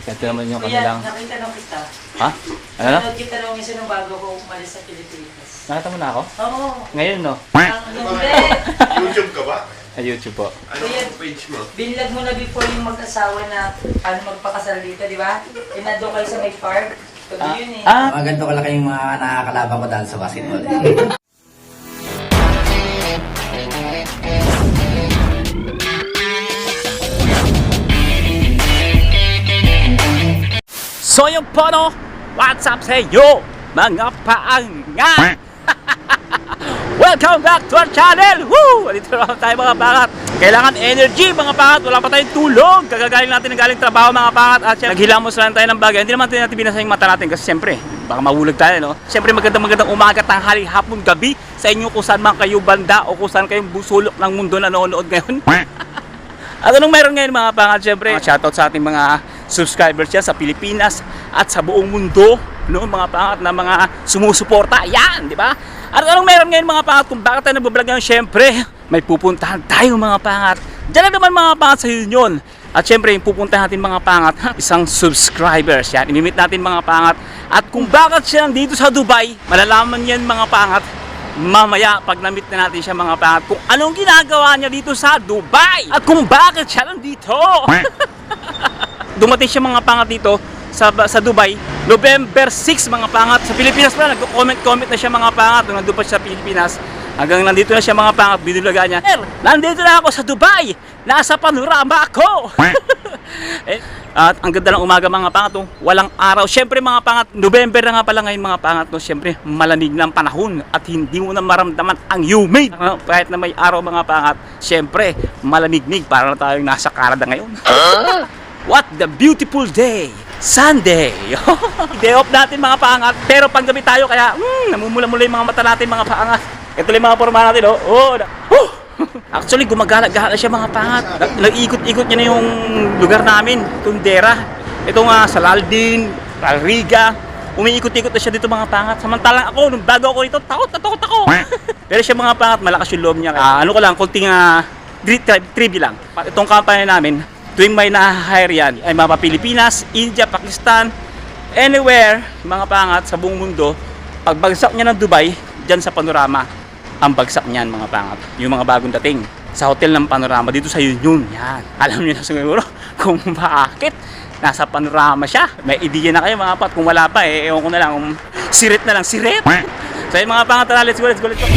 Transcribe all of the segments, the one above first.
Ito naman yung Kuya, kanilang... nakita nung kita. Ha? Ano na? Nakita nung isa nung bago ko umalis sa Pilipinas. Nakita mo na ako? Oo. Ngayon, no? Ang hindi. YouTube ka ba? Sa YouTube po. Ano ang page mo? Binlog mo na before yung mag-asawa na paano magpakasal dito, di ba? Inado kayo sa may park. Tuloy Ah, yun eh. ah, Mga ganito kalaki yung mga nakakalaban ko dahil sa basketball. So yung po no, what's up sa inyo, mga paanga? Welcome back to our channel! Woo! Dito naman tayo mga pangat. Kailangan energy mga pangat. Wala pa tayong tulog. Kagagaling natin ng galing trabaho mga pangat. At syempre, naghilamos lang tayo ng bagay. Hindi naman natin binasa yung mata natin kasi syempre, baka mahulag tayo, no? Syempre, magandang magandang umaga, tanghali, hapon, gabi sa inyo kung saan man kayo banda o kung saan kayong busulok ng mundo na nanonood ngayon. At anong meron ngayon mga pangat? Siyempre, shoutout sa ating mga subscribers dyan sa Pilipinas at sa buong mundo. No, mga pangat na mga sumusuporta. Yan, di ba? At anong meron ngayon mga pangat? Kung bakit tayo nagbablog ngayon? Siyempre, may pupuntahan tayo mga pangat. Diyan lang naman mga pangat sa Union. At syempre, yung pupuntahan natin mga pangat, ha, isang subscribers. Yan, imimit natin mga pangat. At kung bakit siya dito sa Dubai, malalaman yan mga pangat mamaya pag na-meet na natin siya mga pangat kung anong ginagawa niya dito sa Dubai at kung bakit siya nandito. Dumating siya mga pangat dito sa sa Dubai November 6 mga pangat sa Pilipinas pa nagko-comment comment na siya mga pangat nung nandun pa siya sa Pilipinas hanggang nandito na siya mga pangat binulaga niya Sir, nandito na ako sa Dubai nasa panorama ako eh, at ang ganda ng umaga mga pangat, oh. walang araw. Siyempre mga pangat, November na nga pala ngayon mga pangat, no? Siyempre malamig ng panahon at hindi mo na maramdaman ang humid. Ano, kahit na may araw mga pangat, siyempre malamig-mig para na tayong nasa Canada ngayon. What the beautiful day! Sunday! Day off natin mga pangat, pero panggabi tayo kaya mm, namumula-mula mga mata natin mga pangat. Ito yung mga forma natin, oh. oh oh! Actually, gumagala-gala siya mga pangat. Nag- Nag-ikot-ikot niya na yung lugar namin, Tundera. Ito nga, Salaldin, Palriga. Umiikot-ikot na siya dito mga pangat. Samantalang ako, nung bago ako dito, takot na takot ako. Pero siya mga pangat, malakas yung loob niya. Ah, ano ko lang, kunting uh, trivia lang. Itong company namin, tuwing may na-hire yan, ay mga Pilipinas, India, Pakistan, anywhere, mga pangat sa buong mundo, pagbagsak niya ng Dubai, dyan sa panorama, ang bagsak niyan mga pangat. Yung mga bagong dating sa hotel ng panorama dito sa Union. Yan. Alam niyo na siguro kung bakit nasa panorama siya. May idea na kayo mga pat. Kung wala pa eh, ewan ko na lang. Kung sirit na lang, sirit. So yung mga pangat na, let's go, let's go, let's go.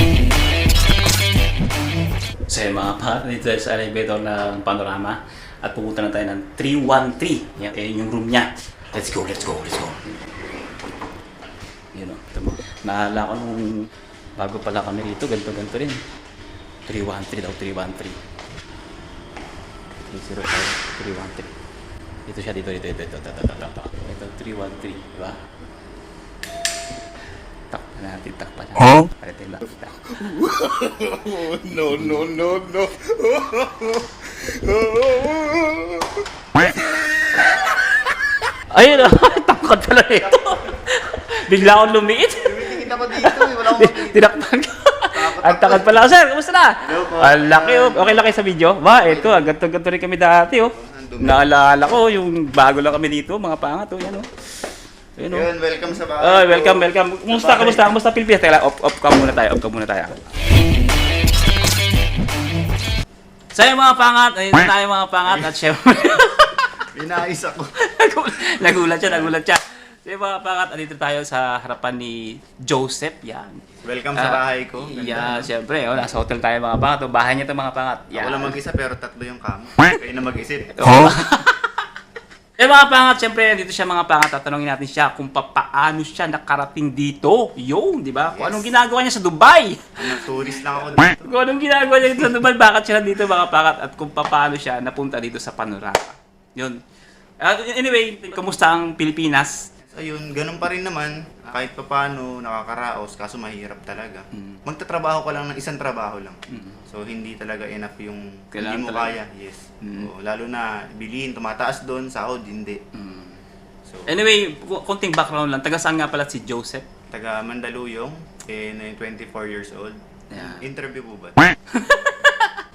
So mga pangat dito sa elevator ng panorama at pupunta na tayo ng 313. Yan, eh, yung room niya. Let's go, let's go, let's go. Yun o. Ito mo. Naalala ko nung bago pala kami rito, ganito ganito rin. 313 daw, 313. 305, 313. Dito siya, dito, dito, dito, dito, dito, dito, dito. Ito, 313, di ba? Takpan natin, takpan natin. Huh? Palitin lang. No, no, no, no. Ayun, tangkad pala ito. Bigla akong lumiit. Tumitingin ako dito eh. Wala akong makita. Tinakpan ka. Ang takad pala. Sir, kumusta na? Hello po. Ang laki oh. Okay kayo sa video? Ba, ito. ah, Ganto-ganto rin kami dati oh. Naalala ko yung bago lang kami dito, mga pangat oh. Yan oh. Ayun oh. Yun, welcome sa bahay. Oh, welcome, welcome. Kumusta, kumusta, kumusta Pilipinas? Teka lang, off, off ka muna tayo, off ka muna tayo. So yung mga pangat, ayun na tayo mga pangat at syempre, Binais ako. nagulat, siya, nagulat siya. So yung mga pangat, andito tayo sa harapan ni Joseph, yan. Welcome sa Ah, bahay ko. Ganda. Yeah, syempre, oh, nasa hotel tayo mga pangat. Oh, bahay niya to mga pangat. Ako lang mag-isa pero tatlo yung kama. Kayo na mag-isip. Oh. Eh mga pangat, syempre, dito siya mga pangat, tatanungin natin siya kung paano siya nakarating dito. Yun, di ba? Kung Yes. anong ginagawa niya sa Dubai. Ano, tourist lang ako dito. Kung anong ginagawa niya dito sa Dubai, bakit siya nandito mga pangat, at kung paano siya napunta dito sa panorama. Yun. Anyway, kamusta ang Pilipinas? Ayun, ganun pa rin naman. Kahit pa paano, nakakaraos, kaso mahirap talaga. Mm. Magtatrabaho ka lang ng isang trabaho lang. Mm. So, hindi talaga enough yung Kailangan hindi mo talaga. kaya. Yes. Mm. Oo, lalo na bilihin, tumataas doon, sahod, hindi. Mm. So, Anyway, ku- konting background lang. Taga saan nga pala si Joseph? taga Mandaluyong, eh, na 24 years old. Yeah. Interview po ba?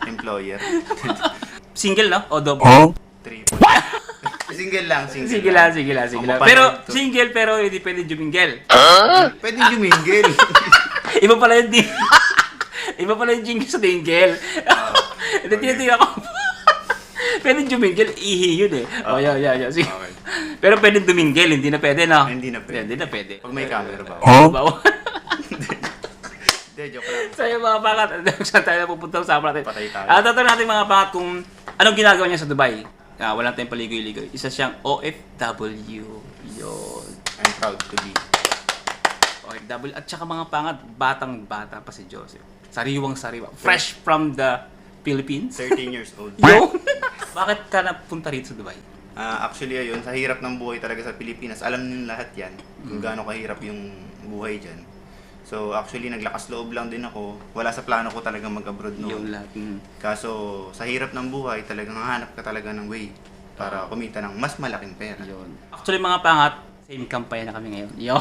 Employer. Single, no? O double? Three. Single lang, single, Sige lang, sige lang, sige Ang lang. Pero to. single pero hindi pwede jumingel. Pwede jumingle. Iba pala yung di... Iba pala yung jingle sa dingle. Hindi, tinitingnan ko. pwede jumingel, ihi yun eh. Oh, yeah, yeah, yeah. Sige. Okay. Pero pwede dumingel, hindi na pwede, no? Hindi na pwede. Hindi na pwede. Pag may camera ba? Huh? Bawal. Hindi, joke lang. Yung mga pangat, saan tayo napupunta sa natin? Patay tayo. Ah, tatanong natin mga pangat kung anong ginagawa niya sa Dubai. Ah, walang tayong paligoy-ligoy. Isa siyang OFW. Yun. I'm proud to be. OFW. At saka mga pangat, batang-bata pa si Joseph. Sariwang-sariwa. Fresh from the Philippines. 13 years old. Yo! Bakit ka napunta rito sa Dubai? Ah, actually, ayun, sa hirap ng buhay talaga sa Pilipinas, alam niyo lahat yan, kung gaano kahirap yung buhay dyan. So, actually, naglakas loob lang din ako. Wala sa plano ko talaga mag-abroad Yung noon. lahat. Mm. Kaso, sa hirap ng buhay, talagang hahanap ka talaga ng way para kumita ng mas malaking pera. Yun. Actually mga pangat, same kampanya na kami ngayon. Yo.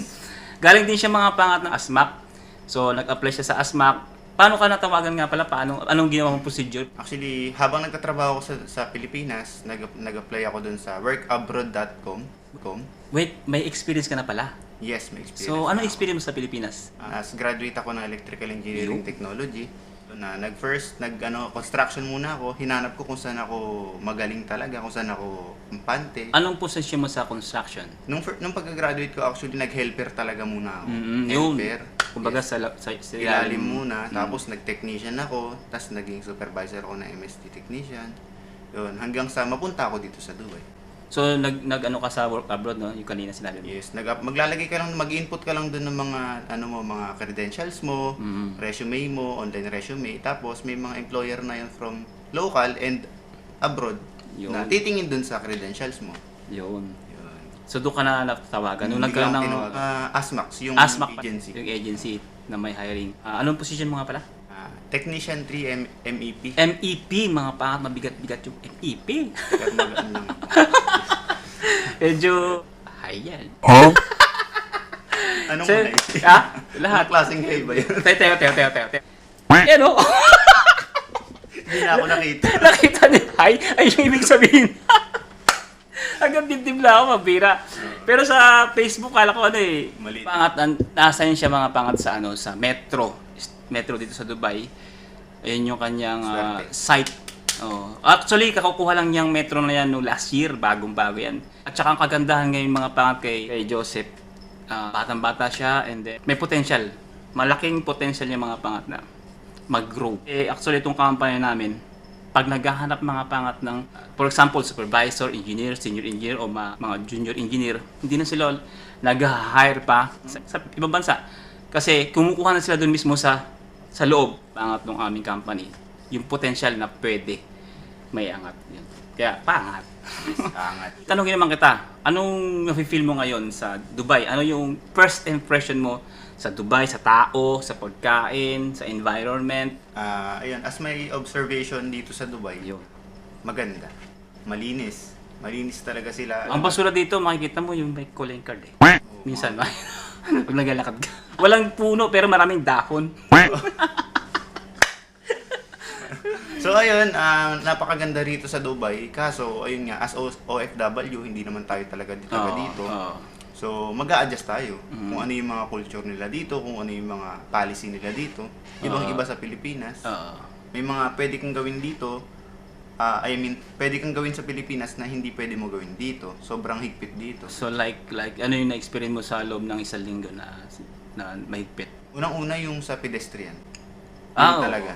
Galing din siya mga pangat ng ASMAC. So nag-apply siya sa ASMAC. Paano ka natawagan nga pala? Paano, anong ginawa mong procedure? Actually, habang nagtatrabaho ako sa, sa Pilipinas, nag, nag-apply ako dun sa workabroad.com. Com. Wait, may experience ka na pala. Yes, may experience. So ano experience mo sa Pilipinas? As graduate ako ng Electrical Engineering Yo. Technology. So, na nag first nag ano construction muna ako, hinanap ko kung saan ako magaling talaga, kung saan ako kampante. Anong posisyon mo sa construction? Nung nung pagka-graduate ko actually nag-helper talaga muna ako. Mm, yun. Helper. Kumbaga sa, la- sa, sa Ilalim muna, Mm. tapos nag-technician ako, tapos naging supervisor ako na MST technician. Yun, hanggang sa mapunta ako dito sa Dubai. So nag, nag ano ka sa work abroad, no? Yung kanina sinabi mo. Yes, nag maglalagay ka lang, mag-input ka lang doon ng mga ano mo, mga credentials mo, Mm. resume mo, online resume, tapos may mga employer na yun from local and abroad Yun. na titingin doon sa credentials mo. Yun. So doon ka na natawagan. Nung nagkaroon ng tinawagan. Ah, ASMAX, yung ASMAC pa- agency. Yung agency na may hiring. Ah, anong position mo nga pala? Ah, Technician 3 M- MEP. MEP, mga pangat mabigat-bigat yung MEP. Kaya mag- ano lang. Medyo hayal. Anong So, high? ah, lahat. Anong klaseng high ba yun? Teo, teo, teo, teo, teo. Yan o. Hindi na ako nakita. Nakita niya, hi, ay yung ibig sabihin. Hanggang dibdib lang ako, mabira. Pero sa Facebook, kala ko ano eh, Mali. pangat, an- nasa yun siya mga pangat sa ano, sa Metro. Metro dito sa Dubai. Ayun yung kanyang ah, Swerte. site. Oh. Actually, kakukuha lang niyang metro na yan no last year, bagong-bago yan. At saka ang kagandahan ngayon mga pangat kay, kay Joseph, ah, batang-bata siya and then may potential. Malaking potential yung mga pangat na mag-grow. Eh, actually, itong company namin, pag naghahanap mga pangat ng, for example, supervisor, engineer, senior engineer, o mga junior engineer, hindi na sila nag-hire pa sa, sa ibang bansa. Kasi kumukuha na sila doon mismo sa sa loob pangat ng aming company. Yung potential na pwede may angat. Yun. Kaya, pangat. Angat. Tanongin naman kita, anong nafe-feel mo ngayon sa Dubai? Ano yung first impression mo sa Dubai, sa tao, sa pagkain, sa environment? Ah, ayun, as my observation dito sa Dubai, Yun. maganda. Malinis. Malinis talaga sila. Ang basura dito, makikita mo yung may calling card eh. Minsan, pag naglalakad ka. Walang puno pero maraming dahon. So ayun, ah, napakaganda rito sa Dubai. Kaso, ayun nga, as O- OFW, hindi naman tayo talaga dito. Oo, dito. oo. So, mag adjust tayo. Mhm. Kung ano yung mga culture nila dito, kung ano yung mga policy nila dito. Ibang-iba sa Pilipinas. Oo. May mga pwede kang gawin dito. ah, I mean, pwede kang gawin sa Pilipinas na hindi pwede mo gawin dito. Sobrang higpit dito. so like, like ano yung na-experience mo sa loob ng isang linggo na, na mahigpit? Unang-una yung sa pedestrian. Ah, oo. talaga.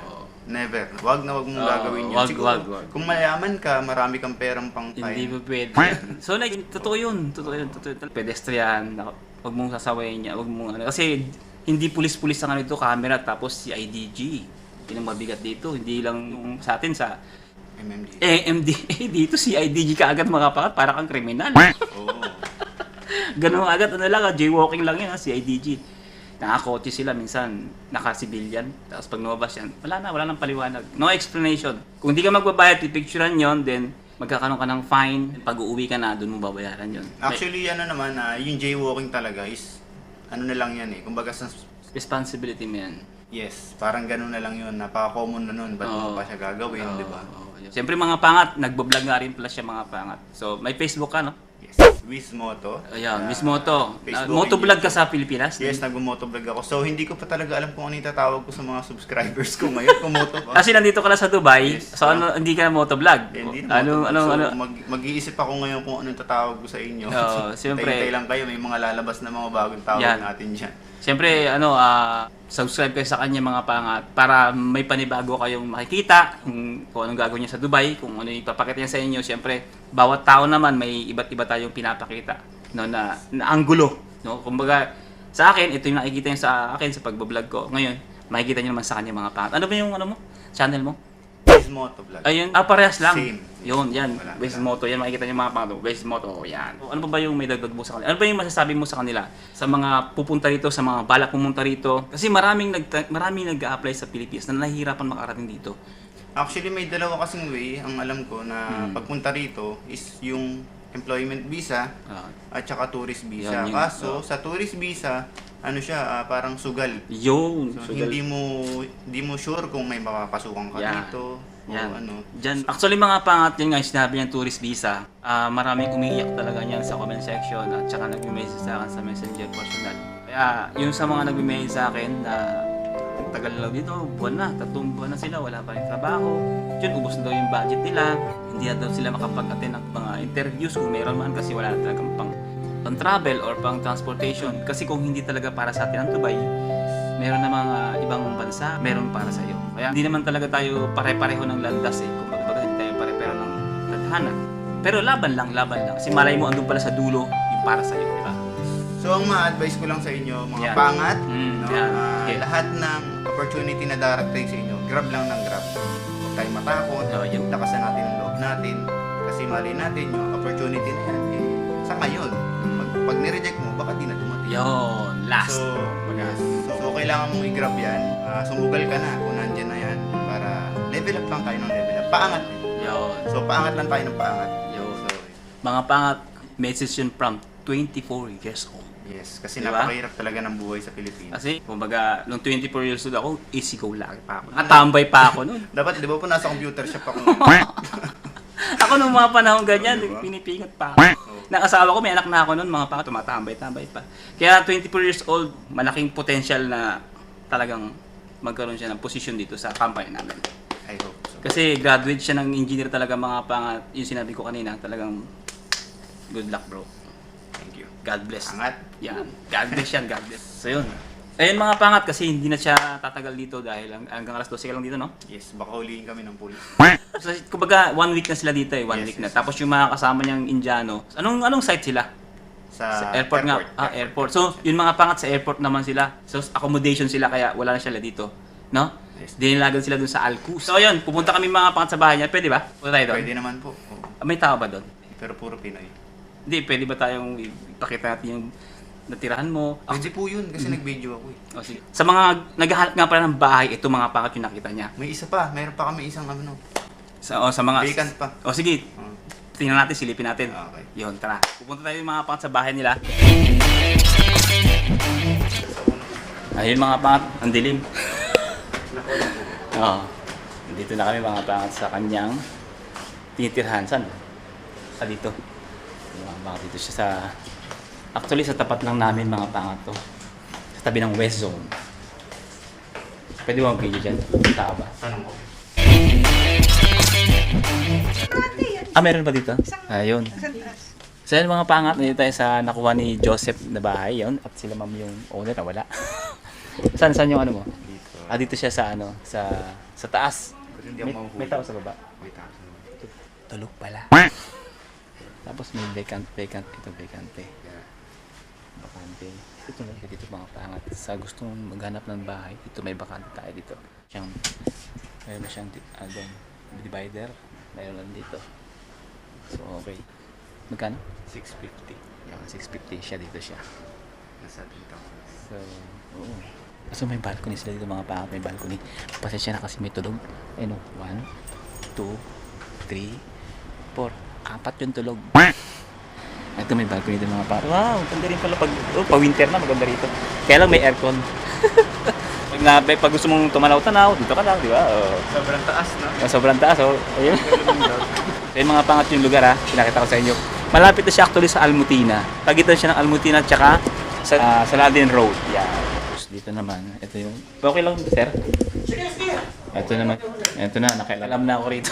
Never. Wag na wag mong Oo, gagawin yun. wag, Siguro, wag, wag. kung mayaman ka, marami kang perang pang Hindi mo pwede. so like, totoo yun. Totoo yun. Totoo yun. Pedestrian, na- wag mong sasawayin niya. Wag mong ano. Kasi hindi pulis-pulis ang ano ito, camera, tapos si IDG. Yun ang mabigat dito. Hindi lang yung sa atin sa MMD. AMD. dito si IDG ka agad mga pakat, para kang kriminal. Oo. Ganun agad, ano lang, ah, jaywalking lang yan, ah, si IDG. Nakakotse sila minsan, naka-civilian. Tapos pag lumabas yan, wala na, wala nang paliwanag. No explanation. Kung di ka magbabayad, pipicturean yon then magkakaroon ka ng fine. Pag uuwi ka na, doon mo babayaran yon. Actually, ano naman, ah, yung jaywalking talaga is, ano na lang yan eh. Kumbaga sa, responsibility mo yan. yes, parang ganun na lang yun. Napaka-common na nun. Ba't Oo. mo pa siya gagawin, di ba? oo. Siyempre mga pangat, nagbo-vlog nga rin pala siya mga pangat. So, may Facebook ka, no? Yes. Wismoto. Ayan, Ah, Miss Moto. Facebook motovlog and ka sa Pilipinas? Yes, nagmo-motovlog ako. So, hindi ko pa talaga alam kung ano yung tatawag ko sa mga subscribers ko ngayon. Kung moto pa. Kasi nandito ka na sa Dubai, Yes. so ano, hindi ka na motovlog. Eh, Hindi na ano, motovlog. ano, so, ano, mag, mag-iisip ako ngayon kung ano yung tatawag ko sa inyo. Oo, siyempre. Hintay lang kayo, may mga lalabas na mga bagong tawag Yan. natin dyan. Siyempre, ano, ah, subscribe kayo sa kanya mga pangat para may panibago kayong makikita kung, kung anong gagawin niya sa Dubai, kung ano ipapakita niya sa inyo. Siyempre, bawat tao naman may iba't iba tayong pinapakita no, na, na anggulo. No? Kumbaga, sa akin, ito yung nakikita niya sa akin sa pagbablog ko. Ngayon, makikita niyo naman sa kanya mga pangat. Ano ba yung ano mo? Channel mo? Wismoto vlog. Ayun, ah, parehas lang. Same. Yun, yan. Wala, Waze wala. Moto, yan. Makikita niyo mga pangalan. Waze Moto, yan. Ano pa ba yung may dagdag mo sa kanila? Ano ba yung masasabi mo sa kanila? Sa mga pupunta rito, sa mga balak pumunta rito? Kasi maraming nag maraming nag-a-apply sa Pilipinas na nahihirapan makarating dito. Actually, may dalawa kasing way. Ang alam ko na Hmm. pagpunta rito is yung employment visa Ah, at saka tourist visa. Yun. Kaso, Oo. sa tourist visa, ano siya, ah, parang sugal. yun. So, Sugal. hindi mo hindi mo sure kung may mapapasukan ka Yan. dito o Yan. ano. Diyan, actually mga pangat yun nga yung sinabi niyang tourist visa. Ah, maraming umiiyak talaga niyan sa comment section at saka nag-message sa akin sa messenger personal. Kaya yung sa mga nag-message sa akin na tagal na dito, buwan na, tatlong buwan na sila, wala pa rin trabaho. Yun, ubos na daw yung budget nila. Hindi na daw sila makapag-attend ng mga interviews kung meron man kasi wala na talagang pang, pang travel or pang transportation. Kasi kung hindi talaga para sa atin ang Dubai, meron na mga ibang bansa, meron para sa iyo. Kaya hindi naman talaga tayo pare-pareho ng landas eh. Kung baga hindi tayo pare-pareho ng tadhana. Pero laban lang, laban lang. Kasi malay mo andun pala sa dulo yung para sa iyo, di ba? So, ang ma-advise ko lang sa inyo, mga Yan. pangat, Mm, no, yan. ah, Okay. lahat ng opportunity na darating sa inyo, grab lang ng grab. Huwag tayong matakot, Oh, yun. lakasan natin ang loob natin, kasi mali natin yung opportunity na yan, eh, sa ngayon, pag, pag nireject mo, baka di na dumating. Yun, last. So, kailangan mong i-grab yan, ah, sumugal ka na kung nandyan na yan, para level up lang tayo ng level up. Paangat din. Yun. So, paangat lang tayo ng paangat. Yun. So, Mga pangat, message yun from 24 years old. yes, kasi Diba? napakahirap talaga ng buhay sa Pilipinas. Kasi, kumbaga, nung 24 years old ako, easy go lagi pa ako. Nakatambay pa ako nun. Dapat, di ba po nasa computer shop ako ako nung mga panahon ganyan, pinipingat pa ako. Nakasawa ko, may anak na ako noon, mga pangat, tumatambay-tambay pa. Kaya 24 years old, malaking potential na talagang magkaroon siya ng position dito sa company namin. I hope so. Kasi graduate siya ng engineer talaga mga pangat, yung sinabi ko kanina, talagang good luck bro. Thank you. God bless. Angat. Yan. God bless yan, God bless. So yun. Ayun mga pangat kasi hindi na siya tatagal dito dahil hang- hanggang alas 12 ka lang dito, no? Yes, baka huliin kami ng pulis. So, kumbaga, one week na sila dito eh, one Yes, week na. yes, Tapos yung mga kasama niyang Indiano, anong anong site sila? Sa, Sa airport, nga. Ah, airport. So, yung mga pangat sa airport naman sila. So, accommodation sila kaya wala na sila dito. No? Yes. Dinilagan sila dun sa Alcus. So, yun, pupunta kami mga pangat sa bahay niya. Pwede ba? Punta tayo doon? Pwede naman po. Oo. Ah, May tao ba doon? Pero puro Pinoy. Hindi, pwede ba tayong ipakita natin yung natirahan mo? Ah, Pwede po yun kasi nag-video ako eh. oh, sige. Sa mga naghahanap nga pala ng bahay, ito mga pangat yung nakita niya. May isa pa, mayroon pa kami isang ano. Sa, oh, sa mga... Vacant pa. O sige, Oh. tingnan natin, silipin natin. Okay. Yun, tara. Pupunta tayo mga pangat sa bahay nila. Ayun mga pangat, ang dilim. Oo. Dito na kami mga pangat sa kanyang tinitirhan. Saan? Sa dito. Yung Mga pangat dito siya sa... Actually, sa tapat lang namin mga pangat to. Sa tabi ng West Zone. Pwede ba mag-video dyan? Tao ba? Tanong ko. Ah, meron pa dito? Ayun. So yun mga pangat, nandito tayo sa nakuha ni Joseph na bahay yun. At sila ma'am yung owner na wala. saan, saan yung ano mo? Dito. Ah, dito siya sa ano, sa sa taas. Hindi May, may tao sa baba. May tao sa baba. Tulog pala. Tapos may vacant, vacant, ito vacante. Yeah. Bakante. Ito na dito mga pangat. Sa gustong maghanap ng bahay, ito may bakante tayo dito. Siyang, mayroon na siyang doon, divider. Mayroon lang dito. So, okay. Magkano? 650. Yung 650 siya dito siya. Nasa 10,000. So, oo. So may balcony sila dito mga pangat, may balcony. Pasensya na kasi may tulog. Ayun o, 1, 2, 3, 4. Apat yung tulog. Ito may balcony dito mga pangat. Wow, ganda rin pala pag, oh, pa winter na, maganda rito. Kaya lang may aircon. Na, pag gusto mong tumanaw-tanaw, dito ka lang, di ba? Oh. Sobrang taas, no? Yung sobrang taas, oh. Ayun. so, yung mga pangat yung lugar, ha. Pinakita ko sa inyo. Malapit na siya actually sa Almutina. Pagitan siya ng Almutina at saka sa uh, Saladin Road. Yan. Tapos dito naman, ito yung... Okay lang, sir? Ito naman. Ito na, nakialam na ako rito.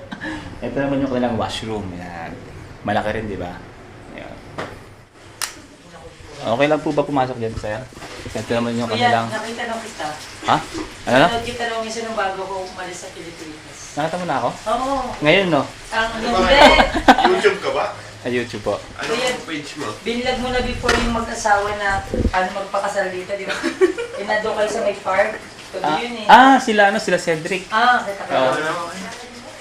ito naman yung kanilang washroom. Yan. Malaki rin, di ba? Yan. Okay lang po ba pumasok dyan, sir? Ito naman yung Kuya, kanilang... nakita nung kita. Ha? Ano na? Nanood kita nung isa nung bago ko umalis sa Pilipinas. Nakita mo na ako? Oo. Ngayon, no? Ang hindi. YouTube ka ba? Sa YouTube po. Ano Kuya, page mo? binlag mo na before yung mag-asawa na paano magpakasal dito, di ba? Inado kayo sa may park. Sabi Ah, yun eh. ah, sila ano, sila Cedric. Ah, kita ka. Oo.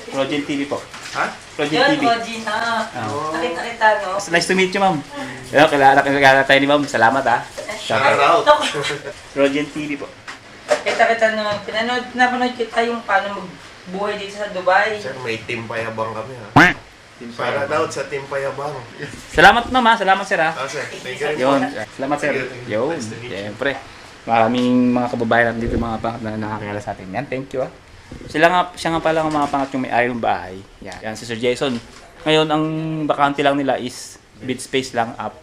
Project TV po. Ha? Project Yun, TV. Oji, ah. Oo. Nakita kita, no? Nice to meet you, ma'am. Ayun, kilala, kilala tayo ni ma'am. Salamat, ha. Shout out. Project TV po. Kita kita nung pinanood, napanood kita yung paano magbuhay dito sa Dubai. Sir, may team payabang kami ha. Para daw sa team payabang. Salamat, ma'am, ha. Salamat, sir, ha. Ah, sir, thank you rin po. Yun. Salamat, sir. Yun. Siyempre. Maraming mga kababayan natin dito, mga pangat na nakakilala sa atin. Yan, thank you, ha. Sila nga, siya nga pala ang mga pangat yung may ayaw ng bahay. Yan. Yan, si Sir Jason. Ngayon, ang bakante lang nila is bid space lang up.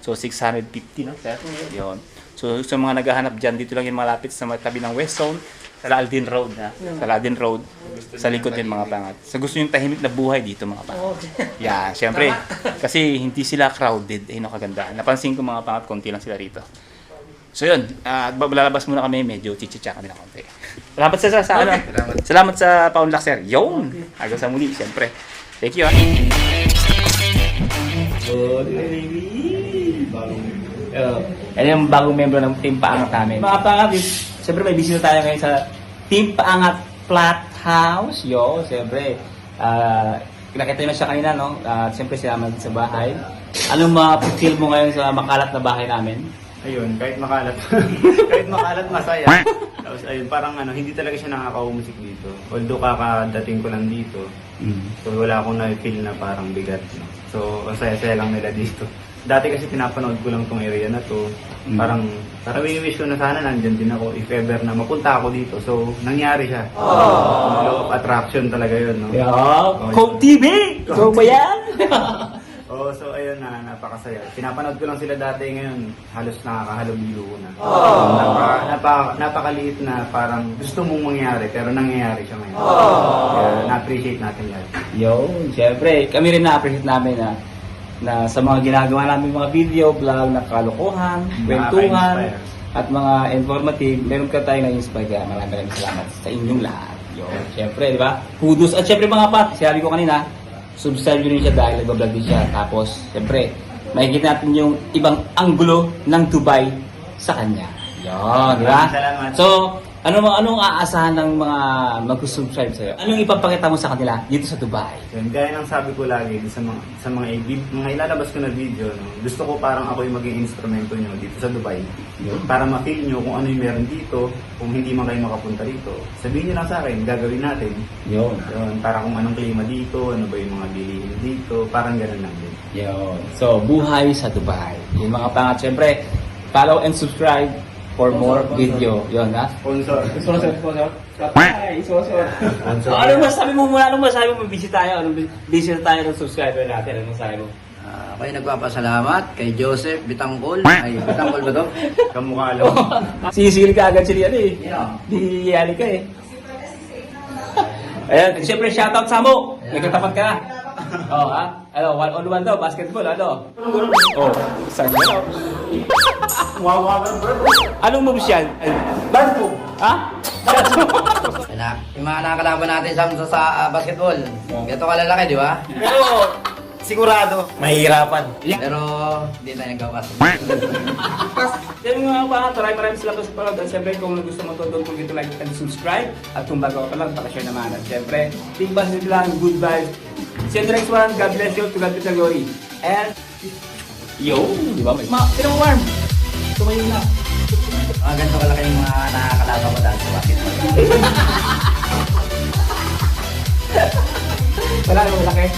So, 650 na, sir. Yun. So, sa mga naghahanap dyan, dito lang yung malapit sa tabi ng West Zone, sa Aldin Road, ha? Sa Aldin Road, sa likod din mga pangat. Sa gusto yung tahimik na buhay dito, mga pangat. Yeah, syempre. Kasi hindi sila crowded. Ayun ang kagandaan. Napansin ko mga pangat, konti lang sila rito. So yun, at uh, lalabas muna kami, medyo chichicha kami na konti. Salamat sa, sa, sa ano. Salamat sa paunlak, sir. Yun! Hanggang sa muli, syempre. Thank you, ah. Good, baby. Uh, yan yung bagong member ng Team Paangat namin. Mga paangat, siyempre may bisita tayo ngayon sa Team Paangat Flat House. Yo, siyempre. Uh, nakita mo siya kanina, no? Uh, siyempre sinama sa bahay. Anong ma-feel mo ngayon sa makalat na bahay namin? Ayun, kahit makalat. kahit makalat, masaya. Tapos ayun, parang ano, hindi talaga siya nakaka-music dito. Although kakadating ko lang dito, so wala akong na-feel na parang bigat. No? So, ang saya-saya lang nila dito. Dati kasi pinapanood ko lang tong area na to. Mm. Parang, parang wish ko na sana nandyan din ako if ever na mapunta ako dito. So, nangyari siya. Oh. Law of attraction talaga yun, no? Yeah, Coke TV! Ikaw ba yan? Oo, so ayun na, napakasaya. Pinapanood ko lang sila dati ngayon, halos nakakahalubilo ko na. Oh. Napa, napa, napakaliit na parang gusto mong mangyari, pero nangyayari siya ngayon. Kaya na-appreciate natin yan. Yo, syempre, kami rin na-appreciate namin na na sa mga ginagawa namin mga video, vlog na kalokohan, kwentuhan, Nakaka-inspire. at mga informative, meron ka tayo na-inspire kaya maraming maraming salamat sa inyong lahat. Yo, syempre, di ba? Kudos. At syempre mga pat, sabi ko kanina, subscribe nyo rin siya dahil nagbablog din siya. Tapos, syempre, makikita natin yung ibang anggulo ng Dubai sa kanya. Yo, di ba? Salamat. So, ano mo anong aasahan ng mga mag-subscribe sa'yo? Anong ipapakita mo sa kanila dito sa Dubai? Yun, gaya ng sabi ko lagi sa mga, sa mga, i- mga ilalabas ko na video, no, gusto ko parang ako yung maging instrumento nyo dito sa Dubai. Yun. Para ma-feel nyo kung ano yung meron dito, kung hindi man kayo makapunta dito. Sabihin nyo lang sa akin, gagawin natin. Yun. Yun, para kung anong klima dito, ano ba yung mga bilihin dito, parang ganun lang din. Yun. So, buhay sa Dubai. Yung mga pangat, syempre, follow and subscribe for more video. Yun, ha? Sponsor. Sponsor, sponsor. Kapay, sponsor. So, ano masabi mo muna? Ano masabi mo? Busy tayo. Ano, busy tayo ng subscriber natin. Ano masabi mo? Ah, ako'y nagpapasalamat kay Joseph Bitangkol. Ay, Bitangkol ba to? Kamukha lang. Sinisili ka agad siya ano eh. Yeah. Di yali ka eh. Ayan, siyempre shoutout sa mo. Nagkatapat ka na. Oh, ha? Ano, one on one daw, basketball, ano? Oh, saan ka daw? Anong moves yan? Move. Ha? Kaya, yung mga nakakalaban natin sa, sa, sa ah, basketball. Ganito kalalaki, di ba? Pero, sigurado, mahirapan. Pero, hindi tayo nagkawas. Yan mga pa, maraming maraming salamat sa panood. At syempre, kung gusto mo to, don't forget to like and subscribe. At kung bago ka lang, pakashare naman. At syempre, big basketball lang, good vibes. See you next one. God bless you. To God be the glory. And, yo, di ba? Ma, mo warm? Tumayo na. Mga ganito kalaki yung mga nakakalaban ko dahil sa basketball. Wala, wala kayo.